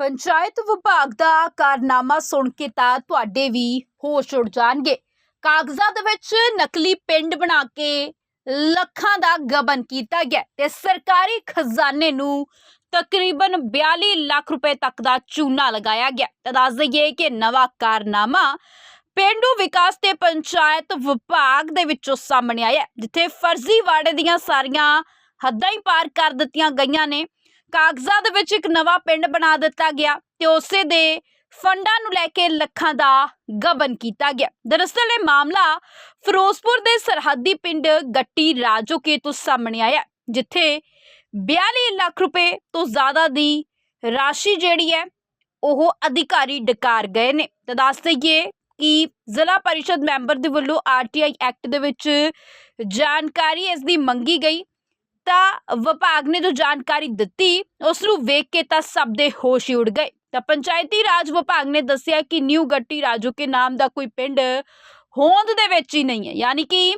ਪੰਚਾਇਤ ਵਿਭਾਗ ਦਾ ਕਾਰਨਾਮਾ ਸੁਣ ਕੇ ਤਾਂ ਤੁਹਾਡੇ ਵੀ ਹੋਸ਼ ਉੱਡ ਜਾਣਗੇ। ਕਾਗਜ਼ਾਂ ਦੇ ਵਿੱਚ ਨਕਲੀ ਪਿੰਡ ਬਣਾ ਕੇ ਲੱਖਾਂ ਦਾ ਗਬਨ ਕੀਤਾ ਗਿਆ ਤੇ ਸਰਕਾਰੀ ਖਜ਼ਾਨੇ ਨੂੰ ਤਕਰੀਬਨ 42 ਲੱਖ ਰੁਪਏ ਤੱਕ ਦਾ ਚੂਨਾ ਲਗਾਇਆ ਗਿਆ ਤਾਂ ਦੱਸ ਦਈਏ ਕਿ ਨਵਾਂ ਕਾਰਨਾਮਾ ਪਿੰਡੂ ਵਿਕਾਸ ਤੇ ਪੰਚਾਇਤ ਵਿਭਾਗ ਦੇ ਵਿੱਚੋਂ ਸਾਹਮਣੇ ਆਇਆ ਜਿੱਥੇ ਫਰਜ਼ੀ ਵਾੜੇ ਦੀਆਂ ਸਾਰੀਆਂ ਹੱਦਾਂ ਹੀ ਪਾਰ ਕਰ ਦਿੱਤੀਆਂ ਗਈਆਂ ਨੇ। ਕਾਗਜ਼ਾਂ ਦੇ ਵਿੱਚ ਇੱਕ ਨਵਾਂ ਪਿੰਡ ਬਣਾ ਦਿੱਤਾ ਗਿਆ ਤੇ ਉਸੇ ਦੇ ਫੰਡਾਂ ਨੂੰ ਲੈ ਕੇ ਲੱਖਾਂ ਦਾ ਗਬਨ ਕੀਤਾ ਗਿਆ। ਦਰਅਸਲ ਇਹ ਮਾਮਲਾ ਫਿਰੋਜ਼ਪੁਰ ਦੇ ਸਰਹੱਦੀ ਪਿੰਡ ਗੱਟੀ ਰਾਜੋਕੇ ਤੋਂ ਸਾਹਮਣੇ ਆਇਆ, ਜਿੱਥੇ 42 ਲੱਖ ਰੁਪਏ ਤੋਂ ਜ਼ਿਆਦਾ ਦੀ ਰਾਸ਼ੀ ਜਿਹੜੀ ਹੈ, ਉਹ ਅਧਿਕਾਰੀ ਡਕਾਰ ਗਏ ਨੇ। ਤਾਂ ਦੱਸ ਦਈਏ ਕਿ ਜ਼ਿਲ੍ਹਾ ਪਰਿਸ਼ਦ ਮੈਂਬਰ ਦੇ ਵੱਲੋਂ ਆਰਟੀਆਈ ਐਕਟ ਦੇ ਵਿੱਚ ਜਾਣਕਾਰੀ ਇਸ ਦੀ ਮੰਗੀ ਗਈ ਤਾਂ ਵਿਭਾਗ ਨੇ ਜੋ ਜਾਣਕਾਰੀ ਦਿੱਤੀ ਉਸ ਨੂੰ ਵੇਖ ਕੇ ਤਾਂ ਸਭ ਦੇ ਹੋਸ਼ ਹੀ ਉੱਡ ਗਏ। ਤਾਂ ਪੰਚਾਇਤੀ ਰਾਜ ਵਿਭਾਗ ਨੇ ਦੱਸਿਆ ਕਿ ਨਿਊ ਗੱਟੀ ਰਾਜੂ ਕੇ ਨਾਮ ਦਾ ਕੋਈ ਪਿੰਡ ਹੋਂਦ ਦੇ ਵਿੱਚ ਹੀ ਨਹੀਂ ਹੈ। ਯਾਨੀ ਕਿ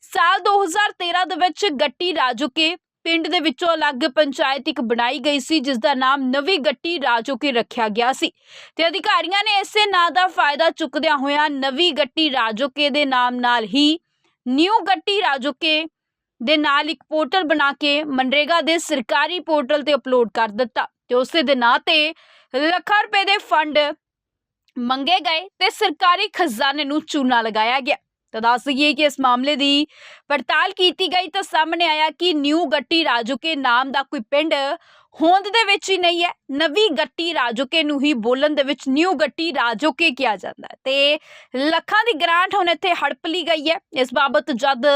ਸਾਲ 2013 ਦੇ ਵਿੱਚ ਗੱਟੀ ਰਾਜੂ ਕੇ ਪਿੰਡ ਦੇ ਵਿੱਚੋਂ ਅਲੱਗ ਪੰਚਾਇਤ ਇੱਕ ਬਣਾਈ ਗਈ ਸੀ, ਜਿਸ ਦਾ ਨਾਮ ਨਵੀਂ ਗੱਟੀ ਰਾਜੂ ਕੇ ਰੱਖਿਆ ਗਿਆ ਸੀ। ਤੇ ਅਧਿਕਾਰੀਆਂ ਨੇ ਇਸੇ ਨਾਂ ਦਾ ਫਾਇਦਾ ਚੁੱਕਦਿਆਂ ਹੋਇਆਂ ਨਵੀਂ ਗੱਟੀ ਰਾਜੋਕੇ ਦੇ ਨਾਮ ਨਾਲ ਹੀ ਨਿਊ ਗੱਟੀ ਰਾਜੋਕੇ ਦੇ ਨਾਲ ਇੱਕ ਪੋਰਟਲ ਬਣਾ ਕੇ ਮਨਰੇਗਾ ਦੇ ਸਰਕਾਰੀ ਪੋਰਟਲ ਤੇ ਅਪਲੋਡ ਕਰ ਦਿੱਤਾ ਤੇ ਉਸੇ ਦੇ ਨਾਂ ਤੇ ਲੱਖਾਂ ਰੁਪਏ ਦੇ ਫੰਡ ਮੰਗੇ ਗਏ ਤੇ ਸਰਕਾਰੀ ਖਜ਼ਾਨੇ ਨੂੰ ਚੂਨਾ ਲਗਾਇਆ ਗਿਆ। ਤਾਂ ਦੱਸ ਦਈਏ ਕਿ ਇਸ ਮਾਮਲੇ ਦੀ ਪੜਤਾਲ ਕੀਤੀ ਗਈ ਤਾਂ ਸਾਹਮਣੇ ਆਇਆ ਕਿ ਨਿਊ ਗੱਟੀ ਰਾਜੂਕੇ ਨਾਮ ਦਾ ਕੋਈ ਪਿੰਡ ਹੋਂਦ ਦੇ ਵਿੱਚ ਹੀ ਨਹੀਂ ਹੈ। ਨਵੀਂ ਗੱਟੀ ਰਾਜੋਕੇ ਨੂੰ ਹੀ ਬੋਲਣ ਦੇ ਵਿੱਚ ਨਿਊ ਗੱਟੀ ਰਾਜੋਕੇ ਕਿਹਾ ਜਾਂਦਾ ਹੈ। ਤੇ ਲੱਖਾਂ ਦੀ ਗ੍ਰਾਂਟ ਹੁਣ ਇੱਥੇ ਹੜਪ ਲਈ ਗਈ ਹੈ। ਇਸ ਬਾਬਤ ਜਦ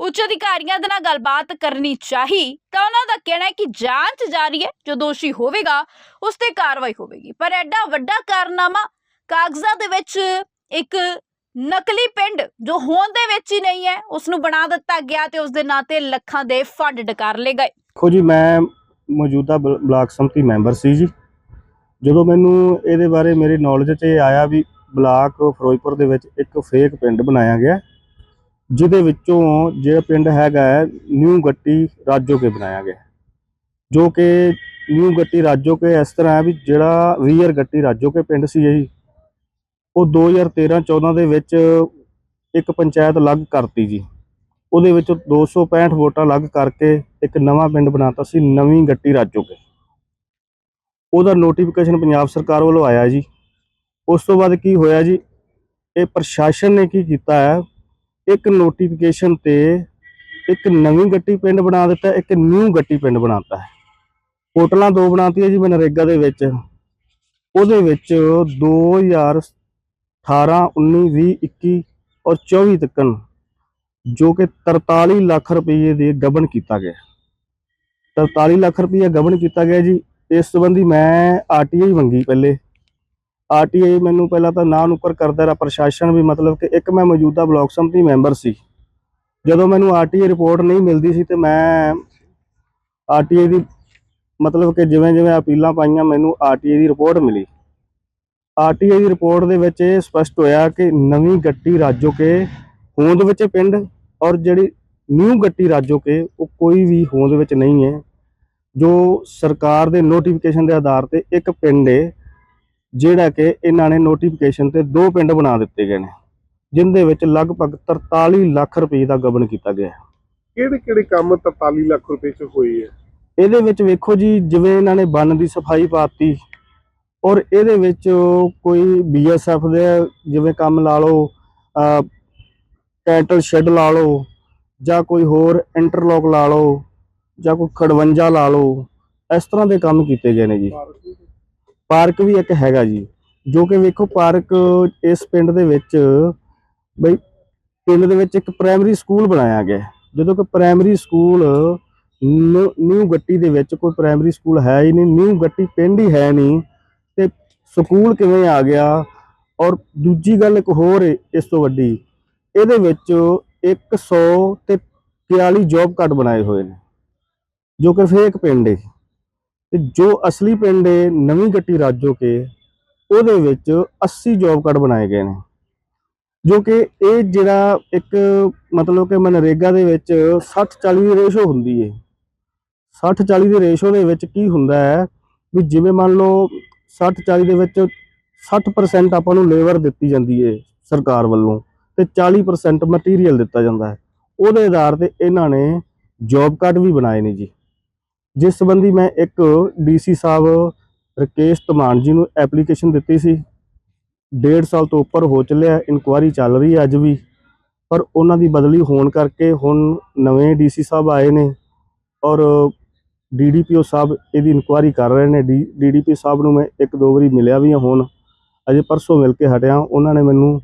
ਉੱਚ ਅਧਿਕਾਰੀਆਂ ਦੇ ਨਾਲ ਗੱਲਬਾਤ ਕਰਨੀ ਚਾਹੀ, ਤਾਂ ਉਹਨਾਂ ਦਾ ਕਹਿਣਾ ਹੈ ਕਿ ਜਾਂਚ ਜਾਰੀ ਹੈ। ਜੋ ਦੋਸ਼ੀ ਹੋਵੇਗਾ, ਉਸ ਤੇ ਕਾਰਵਾਈ ਹੋਵੇਗੀ। ਪਰ ਐਡਾ ਵੱਡਾ ਕਾਰਨਾਮਾ ਕਾਗਜ਼ਾਂ ਦੇ ਵਿੱਚ ਇੱਕ ਨਕਲੀ ਪਿੰਡ ਜੋ ਹੋਂਦ ਦੇ ਵਿੱਚ ਹੀ ਨਹੀਂ ਹੈ, ਉਸ ਨੂੰ ਬਣਾ ਦਿੱਤਾ ਗਿਆ ਤੇ ਉਸ ਦੇ ਨਾਂ ਤੇ ਲੱਖਾਂ ਦੇ ਫੰਡ ਡਕਾਰ ਲਏ ਗਏ। ਦੇਖੋ ਜੀ, ਮੈਂ ਮੌਜੂਦਾ ਬਲ- ਬਲਾਕ ਸੰਮਤੀ ਮੈਂਬਰ ਸੀ ਜੀ। ਜਦੋਂ ਮੈਨੂੰ ਇਹਦੇ ਬਾਰੇ ਮੇਰੀ ਨੌਲੇਜ 'ਚ ਇਹ ਆਇਆ ਵੀ ਬਲਾਕ ਫਿਰੋਜ਼ਪੁਰ ਦੇ ਵਿੱਚ ਇੱਕ ਫੇਕ ਪਿੰਡ ਬਣਾਇਆ ਗਿਆ ਜਿਹਦੇ ਵਿੱਚੋਂ ਜਿਹੜਾ ਪਿੰਡ ਹੈਗਾ ਹੈ, ਨਿਊ ਗੱਟੀ ਰਾਜੋ ਕੇ ਬਣਾਇਆ ਗਿਆ। ਜੋ ਕਿ ਨਿਊ ਗੱਟੀ ਰਾਜੋ ਕੇ ਇਸ ਤਰ੍ਹਾਂ ਹੈ ਵੀ ਜਿਹੜਾ ਵੀਰ ਗੱਟੀ ਰਾਜੋ ਕੇ ਪਿੰਡ ਸੀ ਜੀ ਉਹ 2013-14 ਦੇ ਵਿੱਚ ਇੱਕ ਪੰਚਾਇਤ ਅਲੱਗ ਕਰਤੀ ਜੀ। ਉਹਦੇ ਵਿੱਚ 265 ਵੋਟਾਂ ਅਲੱਗ ਕਰਕੇ ਇੱਕ ਨਵਾਂ ਪਿੰਡ ਬਣਾਤਾ ਸੀ, ਨਵੀਂ ਗੱਟੀ ਰਾਜੋਕੇ ਉਹਦਾ ਨੋਟੀਫਿਕੇਸ਼ਨ ਪੰਜਾਬ ਸਰਕਾਰ ਵੱਲੋਂ ਆਇਆ ਜੀ। ਉਸ ਤੋਂ ਬਾਅਦ ਕੀ ਹੋਇਆ ਜੀ? ਇਹ ਪ੍ਰਸ਼ਾਸਨ ਨੇ ਕੀ ਕੀਤਾ ਹੈ? ਇੱਕ ਨੋਟੀਫਿਕੇਸ਼ਨ ਤੇ ਇੱਕ ਨਵੀਂ ਗੱਟੀ ਪਿੰਡ ਬਣਾ ਦਿੱਤਾ, ਇੱਕ ਨਿਊ ਗੱਟੀ ਪਿੰਡ ਬਣਾਤਾ ਹੈ। ਹੋਟਲਾਂ ਦੋ ਬਣਾਤੀਆਂ ਜੀ ਮਨਰੇਗਾ ਦੇ ਵਿੱਚ। ਉਹਦੇ ਵਿੱਚ 2018 19 20 21 ਔਰ 24 ਤੱਕਨ ਜੋ ਕਿ 43 ਲੱਖ ਰੁਪਏ ਦੇ ਗਬਨ ਕੀਤਾ ਗਿਆ। 43 ਲੱਖ ਰੁਪਏ ਗਬਨ ਕੀਤਾ ਗਿਆ ਜੀ। ਇਸ ਸੰਬੰਧੀ ਮੈਂ ਆਰਟੀਆਈ ਮੰਗੀ ਪਹਿਲੇ। ਆਰਟੀਆਈ ਮੈਨੂੰ ਪਹਿਲਾਂ ਤਾਂ ਨਾਂ ਨੁਕਰ ਕਰਦਾ ਰਿਹਾ, ਪ੍ਰਸ਼ਾਸਨ ਵੀ ਮਤਲਬ ਕਿ ਇੱਕ ਮੈਂ ਮੌਜੂਦਾ ਬਲਾਕ ਸੰਮਤੀ ਮੈਂਬਰ ਸੀ। ਜਦੋਂ ਮੈਨੂੰ ਆਰਟੀਆਈ ਰਿਪੋਰਟ ਨਹੀਂ ਮਿਲਦੀ ਸੀ ਤੇ ਮੈਂ ਆਰਟੀਆਈ ਦੀ ਮਤਲਬ ਕਿ ਜਿਵੇਂ ਜਿਵੇਂ ਅਪੀਲਾਂ ਪਾਈਆਂ, ਮੈਨੂੰ ਆਰਟੀਆਈ ਦੀ ਰਿਪੋਰਟ ਮਿਲੀ। ਆਰਟੀਆਈ ਦੀ ਰਿਪੋਰਟ ਦੇ ਵਿੱਚ ਇਹ ਸਪਸ਼ਟ ਹੋਇਆ ਕਿ ਨਵੀਂ ਗੱਟੀ ਰਾਜੋ ਕੇ ਹੋਂਦ ਵਿੱਚ ਪਿੰਡ ਔਰ ਜਿਹੜੀ ਨਿਊ ਗੱਟੀ ਰਾਜੋ ਕੇ ਉਹ ਕੋਈ ਵੀ ਹੋਂਦ ਵਿੱਚ ਨਹੀਂ ਹੈ। ਜੋ ਸਰਕਾਰ ਦੇ ਨੋਟੀਫਿਕੇਸ਼ਨ ਦੇ ਆਧਾਰ ਤੇ ਇੱਕ ਪਿੰਡ ਹੈ ਜਿਹੜਾ ਕਿ ਇਹਨਾਂ ਨੇ ਨੋਟੀਫਿਕੇਸ਼ਨ ਤੇ ਦੋ ਪਿੰਡ ਬਣਾ ਦਿੱਤੇ ਗਏ ਨੇ ਜਿੰਦੇ ਵਿੱਚ ਲਗਭਗ 43 ਲੱਖ ਰੁਪਏ ਦਾ ਗਬਨ ਕੀਤਾ ਗਿਆ ਹੈ। ਕਿਹੜੇ ਕਿਹੜੇ ਕੰਮ 43 ਲੱਖ ਰੁਪਏ ਚ ਹੋਏ ਹੈ? ਇਹਦੇ ਵਿੱਚ ਵੇਖੋ ਜੀ ਜਿਵੇਂ ਇਹਨਾਂ ਨੇ ਬੰਨ ਦੀ ਸਫ਼ਾਈ ਪਾਤੀ ਔਰ ਇਹਦੇ ਵਿੱਚ ਕੋਈ ਬੀਐਸਐਫ ਦੇ ਜਿਵੇਂ ਕੰਮ ਲਾ ਲਓ ਕੈਟਲ ਸ਼ੈੱਡ ਲਾ ਲਓ, ਜਾਂ ਕੋਈ ਹੋਰ ਇੰਟਰਲੌਕ ਲਾ ਲਓ, ਜਾਂ ਕੋਈ ਖੜਵੰਜਾ ਲਾ ਲਓ, ਇਸ ਤਰ੍ਹਾਂ ਦੇ ਕੰਮ ਕੀਤੇ ਗਏ ਨੇ ਜੀ। ਪਾਰਕ ਵੀ ਇੱਕ ਹੈਗਾ ਜੀ, ਜੋ ਕਿ ਵੇਖੋ ਪਾਰਕ ਇਸ ਪਿੰਡ ਦੇ ਵਿੱਚ, ਬਈ ਪਿੰਡ ਦੇ ਵਿੱਚ ਇੱਕ ਪ੍ਰਾਇਮਰੀ ਸਕੂਲ ਬਣਾਇਆ ਗਿਆ ਜਦੋਂ ਕਿ ਪ੍ਰਾਇਮਰੀ ਸਕੂਲ ਨਿਊ ਗੱਟੀ ਦੇ ਵਿੱਚ ਕੋਈ ਪ੍ਰਾਇਮਰੀ ਸਕੂਲ ਹੈ ਹੀ ਨਹੀਂ, ਨਿਊ ਗੱਟੀ ਪਿੰਡ ਹੀ ਹੈ ਨਹੀਂ, ਤੇ ਸਕੂਲ ਕਿਵੇਂ ਆ ਗਿਆ? ਔਰ ਦੂਜੀ ਗੱਲ ਇੱਕ ਹੋਰ ਇਸ ਤੋਂ ਵੱਡੀ ਇਹਦੇ ਵਿੱਚ 100 ਤੇ 42 ਜੌਬ ਕਾਰਡ ਬਣਾਏ ਹੋਏ ਨੇ, ਜੋ ਕਿ ਫੇਕ ਪਿੰਡ ਏ। ਤੇ ਜੋ ਅਸਲੀ ਪਿੰਡ ਏ, ਨਵੀਂ ਗੱਟੀ ਰਾਜੋ ਕੇ, ਉਹਦੇ ਵਿੱਚ 80 ਜੌਬ ਕਾਰਡ ਬਣਾਏ ਗਏ ਨੇ। ਜੋ ਕਿ ਇਹ ਜਿਹੜਾ ਇੱਕ ਮਤਲਬ ਕਿ ਮਨਰੇਗਾ ਦੇ ਵਿੱਚ 60 40 ਦੀ ਰੇਸ਼ੋ ਹੁੰਦੀ ਹੈ 60 40 ਦੀ ਰੇਸ਼ੋ ਦੇ ਵਿੱਚ ਕੀ ਹੁੰਦਾ ਹੈ ਵੀ ਜਿਵੇਂ ਮੰਨ ਲਓ 60 40 ਦੇ ਵਿੱਚ 60% ਆਪਾਂ ਨੂੰ ਲੇਬਰ ਦਿੱਤੀ ਜਾਂਦੀ ਹੈ ਸਰਕਾਰ ਵੱਲੋਂ। ਤੇ 40% ਮਟੀਰੀਅਲ ਦਿੱਤਾ ਜਾਂਦਾ ਹੈ। ਉਹਦੇ ਆਧਾਰ ਤੇ ਇਹਨਾਂ ਨੇ ਜੌਬ ਕਾਰਡ ਵੀ ਬਣਾਏ ਨੇ ਜੀ। ਜਿਸ ਸੰਬੰਧੀ ਮੈਂ ਇੱਕ ਡੀਸੀ ਸਾਹਿਬ ਰਕੇਸ਼ ਧਮਾਨ ਜੀ ਨੂੰ ਐਪਲੀਕੇਸ਼ਨ ਦਿੱਤੀ ਸੀ। ਡੇਢ ਸਾਲ ਤੋਂ ਉੱਪਰ ਹੋ ਚੱਲਿਆ ਇਨਕੁਆਰੀ ਚੱਲ ਰਹੀ ਹੈ ਅੱਜ ਵੀ। ਪਰ ਉਹਨਾਂ ਦੀ ਬਦਲੀ ਹੋਣ ਕਰਕੇ ਹੁਣ ਨਵੇਂ ਡੀਸੀ ਸਾਹਿਬ ਆਏ ਨੇ ਔਰ ਡੀਡੀਪੀਓ ਸਾਹਿਬ ਇਹਦੀ ਇਨਕੁਆਰੀ ਕਰ ਰਹੇ ਨੇ। ਡੀਡੀਪੀ ਸਾਹਿਬ ਨੂੰ ਮੈਂ ਇੱਕ ਦੋ ਵਾਰੀ ਮਿਲਿਆ ਵੀ ਹਾਂ ਹੁਣ। ਅਜੇ ਪਰਸੋਂ ਮਿਲ ਕੇ ਹਟਿਆ। ਉਹਨਾਂ ਨੇ ਮੈਨੂੰ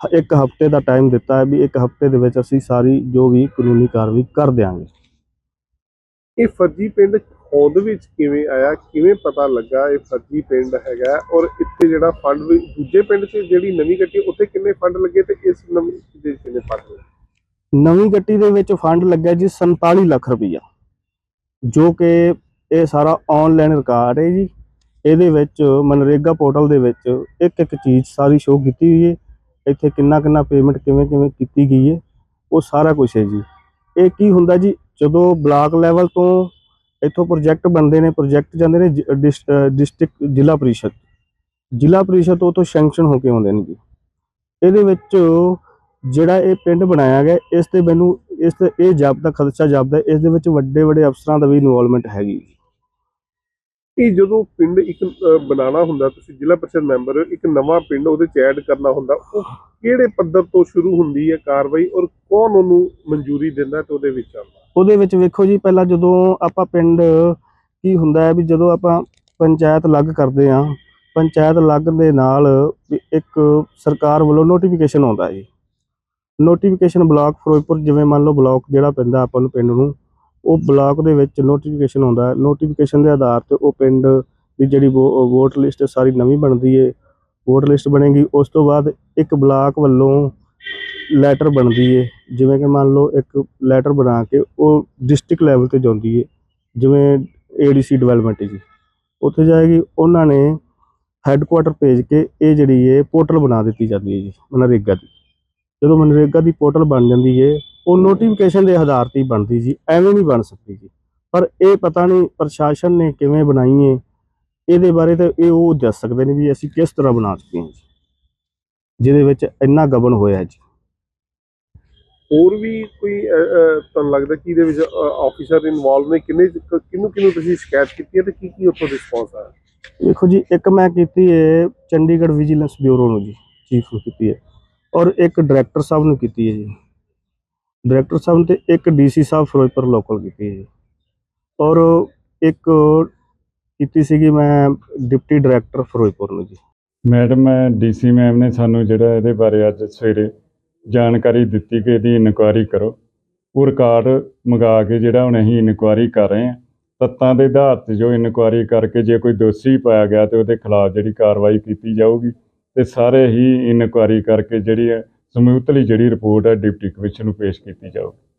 ਇੱਕ ਹਫ਼ਤੇ ਦਾ ਟਾਈਮ ਦਿੱਤਾ ਹੈ ਵੀ ਇੱਕ ਹਫ਼ਤੇ ਦੇ ਵਿੱਚ ਅਸੀਂ ਸਾਰੀ ਜੋ ਵੀ ਕਾਨੂੰਨੀ ਕਾਰਵਾਈ ਕਰ ਦਿਆਂਗੇ। ਇਹ ਫਰਜ਼ੀ ਪਿੰਡ ਹੋਂਦ ਵਿੱਚ ਕਿਵੇਂ ਆਇਆ ਕਿਵੇਂ ਪਤਾ ਲੱਗਾ ਇਹ ਫਰਜ਼ੀ ਪਿੰਡ ਹੈਗਾ ਔਰ ਇੱਥੇ ਜਿਹੜਾ ਫੰਡ ਵੀ ਦੂਜੇ ਪਿੰਡ 'ਚ ਜਿਹੜੀ ਨਵੀਂ ਕੱਟੀ ਉੱਥੇ ਕਿੰਨੇ ਫੰਡ ਲੱਗੇ ਤੇ ਇਸ ਨਵੀਂ ਦੇ ਕਿੰਨੇ ਫੰਡ ਲੱਗੇ? ਨਵੀਂ ਗੱਟੀ ਦੇ ਵਿੱਚ ਫੰਡ ਲੱਗਿਆ ਜੀ 47 ਲੱਖ ਰੁਪਈਆ ਜੋ ਕਿ ਇਹ ਸਾਰਾ ਆਨਲਾਈਨ ਰਿਕਾਰਡ ਹੈ ਜੀ। ਇਹਦੇ ਵਿੱਚ ਮਨਰੇਗਾ ਪੋਰਟਲ ਦੇ ਵਿੱਚ ਇੱਕ ਇੱਕ ਚੀਜ਼ ਸਾਰੀ ਸ਼ੋਅ ਕੀਤੀ ਹੋਈ ਹੈ। ਇੱਥੇ ਕਿੰਨਾ ਕਿੰਨਾ ਪੇਮੈਂਟ ਕਿਵੇਂ ਕਿਵੇਂ ਕੀਤੀ ਗਈ ਹੈ, ਉਹ ਸਾਰਾ ਕੁਝ ਹੈ ਜੀ। ਇਹ ਕੀ ਹੁੰਦਾ ਜੀ, ਜਦੋਂ ਬਲਾਕ ਲੈਵਲ ਤੋਂ ਇੱਥੋਂ ਪ੍ਰੋਜੈਕਟ ਬਣਦੇ ਨੇ ਪ੍ਰੋਜੈਕਟ ਜਾਂਦੇ ਨੇ ਡਿਸਟ੍ਰਿਕਟ ਜ਼ਿਲ੍ਹਾ ਪ੍ਰੀਸ਼ਦ। ਜ਼ਿਲ੍ਹਾ ਪ੍ਰੀਸ਼ਦ ਤੋਂ ਤੋਂ ਸੈਂਕਸ਼ਨ ਹੋ ਕੇ ਆਉਂਦੇ ਨੇ ਜੀ। ਇਹਦੇ ਵਿੱਚ ਜਿਹੜਾ ਇਹ ਪਿੰਡ ਬਣਾਇਆ ਗਿਆ, ਇਸ ਤੇ ਮੈਨੂੰ, ਇਸ ਤੇ ਇਹ ਜਾਪਦਾ ਖਦਸ਼ਾ ਜਾਪਦਾ, ਇਸ ਦੇ ਵਿੱਚ ਵੱਡੇ ਵੱਡੇ ਅਫਸਰਾਂ ਦਾ ਵੀ ਇਨਵੋਲਵਮੈਂਟ ਹੈਗੀ ਜੀ। ਇਹ ਜਦੋਂ ਪਿੰਡ ਇੱਕ ਅ, ਬਣਾਉਣਾ ਹੁੰਦਾ ਤੁਸੀਂ ਜ਼ਿਲ੍ਹਾ ਪ੍ਰੀਸ਼ਦ ਮੈਂਬਰ ਹੋ, ਇੱਕ ਨਵਾਂ ਪਿੰਡ ਉਹਦੇ 'ਚ ਐਡ ਕਰਨਾ ਹੁੰਦਾ ਉਹ ਕਿਹੜੇ ਪੱਧਰ ਤੋਂ ਸ਼ੁਰੂ ਹੁੰਦੀ ਹੈ ਕਾਰਵਾਈ ਔਰ ਕੌਣ ਉਹਨੂੰ ਮਨਜ਼ੂਰੀ ਦਿੰਦਾ ਤੇ ਉਹਦੇ ਵਿੱਚ ਆਉਂਦਾ? ਉਹਦੇ ਵਿੱਚ ਵੇਖੋ ਜੀ ਪਹਿਲਾਂ ਜਦੋਂ ਆਪਾਂ ਪਿੰਡ ਕੀ ਹੁੰਦਾ ਹੈ ਵੀ ਜਦੋਂ ਆਪਾਂ ਪੰਚਾਇਤ ਅਲੱਗ ਕਰਦੇ ਆ ਪੰਚਾਇਤ ਅਲੱਗ ਦੇ ਨਾਲ ਵੀ ਇੱਕ ਸਰਕਾਰ ਵੱਲੋਂ ਨੋਟੀਫਿਕੇਸ਼ਨ ਆਉਂਦਾ ਹੈ ਜੀ। ਨੋਟੀਫਿਕੇਸ਼ਨ ਬਲਾਕ ਫਿਰੋਜ਼ਪੁਰ ਜਿਵੇਂ ਮੰਨ ਲਓ ਬਲਾਕ ਜਿਹੜਾ ਪੈਂਦਾ ਆਪਾਂ ਨੂੰ ਪਿੰਡ ਨੂੰ ਉਹ ਬਲਾਕ ਦੇ ਵਿੱਚ ਨੋਟੀਫਿਕੇਸ਼ਨ ਆਉਂਦਾ ਨੋਟੀਫਿਕੇਸ਼ਨ ਦੇ ਆਧਾਰ ਤੇ ਉਹ ਪਿੰਡ ਦੀ ਜਿਹੜੀ ਵੋ- ਵੋਟ ਲਿਸਟ ਸਾਰੀ ਨਵੀਂ ਬਣਦੀ ਹੈ ਵੋਟ ਲਿਸਟ ਬਣੇਗੀ। ਉਸ ਤੋਂ ਬਾਅਦ ਇੱਕ ਬਲਾਕ ਵੱਲੋਂ ਲੈਟਰ ਬਣਦੀ ਹੈ ਜਿਵੇਂ ਕਿ ਮੰਨ ਲਓ ਇੱਕ ਲੈਟਰ ਬਣਾ ਕੇ ਉਹ ਡਿਸਟ੍ਰਿਕਟ ਲੈਵਲ ਤੇ ਜਾਂਦੀ ਹੈ ਜਿਵੇਂ ਏਡੀਸੀ ਡਿਵੈਲਪਮੈਂਟ ਜੀ। ਉੱਥੇ ਜਾਏਗੀ। ਉਹਨਾਂ ਨੇ ਹੈੱਡਕੁਆਟਰ ਭੇਜ ਕੇ ਇਹ ਜਿਹੜੀ ਹੈ ਪੋਰਟਲ ਬਣਾ ਦਿੱਤੀ ਜਾਂਦੀ ਹੈ ਜੀ, ਮਨਰੇਗਾ ਦੀ। ਜਦੋਂ ਮਨਰੇਗਾ ਦੀ ਪੋਰਟਲ ਬਣ ਜਾਂਦੀ ਹੈ ਉਹ ਨੋਟੀਫਿਕੇਸ਼ਨ ਦੇ ਆਧਾਰ ਤੇ ਹੀ ਬਣਦੀ ਜੀ ਐਵੇਂ ਨਹੀਂ ਬਣ ਸਕਦੀ ਜੀ। ਪਰ ਇਹ ਪਤਾ ਨਹੀਂ ਪ੍ਰਸ਼ਾਸਨ ਨੇ ਕਿਵੇਂ ਬਣਾਈ ਹੈ ਇਹਦੇ ਬਾਰੇ ਤਾਂ ਇਹ ਉਹ ਦੱਸ ਸਕਦੇ ਨੇ ਵੀ ਅਸੀਂ ਕਿਸ ਤਰ੍ਹਾਂ ਬਣਾ ਹਾਂ ਜੀ। ਜਿਹਦੇ ਵਿੱਚ ਇੰਨਾ ਗਬਨ ਹੋਇਆ ਜੀ। ਹੋਰ ਵੀ ਕੋਈ ਤੁਹਾਨੂੰ ਲੱਗਦਾ ਕਿ ਇਹਦੇ ਵਿੱਚ ਆਫੀਸਰ ਇਨਵੋਲਵ ਨੇ ਕਿੰਨੇ ਕਿਹਨੂੰ ਕਿਹਨੂੰ ਤੁਸੀਂ ਸ਼ਿਕਾਇਤ ਕੀਤੀ ਹੈ ਤੇ ਕੀ ਕੀ ਉੱਥੋਂ ਰਿਸਪੌਂਸ ਆਇਆ? ਦੇਖੋ ਜੀ ਇੱਕ ਮੈਂ ਕੀਤੀ ਹੈ ਚੰਡੀਗੜ੍ਹ ਵਿਜੀਲੈਂਸ ਬਿਊਰੋ ਨੂੰ ਜੀ ਚੀਫ ਨੂੰ ਕੀਤੀ ਹੈ ਔਰ ਇੱਕ ਡਾਇਰੈਕਟਰ ਸਾਹਿਬ ਨੂੰ ਕੀਤੀ ਹੈ ਜੀ। ਡਾਇਰੈਕਟਰ ਸਾਹਿਬ ਤੇ ਇੱਕ ਡੀਸੀ ਸਾਹਿਬ ਫਿਰੋਜ਼ਪੁਰ ਲੋਕਲ ਕੀਤੀ ਹੈ ਜੀ ਔਰ ਇੱਕ ਕੀਤੀ ਸੀਗੀ ਮੈਂ ਡਿਪਟੀ ਡਾਇਰੈਕਟਰ ਫਿਰੋਜ਼ਪੁਰ ਨੂੰ ਜੀ। ਮੈਡਮ ਡੀਸੀ ਮੈਮ ਨੇ ਸਾਨੂੰ ਜਿਹੜਾ ਇਹਦੇ ਬਾਰੇ ਅੱਜ ਸਵੇਰੇ ਜਾਣਕਾਰੀ ਦਿੱਤੀ ਕਿ ਇਹਦੀ ਇਨਕੁਆਇਰੀ ਕਰੋ। ਉਹ ਰਿਕਾਰਡ ਮੰਗਾ ਕੇ ਜਿਹੜਾ ਹੁਣ ਅਸੀਂ ਇਨਕੁਆਇਰੀ ਕਰ ਰਹੇ ਹਾਂ, ਤੱਤਾਂ ਦੇ ਆਧਾਰ ਤੇ ਜੋ ਇਨਕੁਆਇਰੀ ਕਰਕੇ ਜੇ ਕੋਈ ਦੋਸ਼ੀ ਪਾਇਆ ਗਿਆ ਤੇ ਉਹਦੇ ਖਿਲਾਫ ਜਿਹੜੀ ਕਾਰਵਾਈ ਕੀਤੀ ਜਾਊਗੀ ਤੇ ਸਾਰੇ ਹੀ ਇਨਕੁਆਇਰੀ ਕਰਕੇ ਜਿਹੜੀ ਹੈ ਸਮੂਹਤਲੀ ਜਿਹੜੀ ਰਿਪੋਰਟ ਹੈ ਡਿਪਟੀ ਕਮਿਸ਼ਨ ਨੂੰ ਪੇਸ਼ ਕੀਤੀ ਜਾਊਗੀ।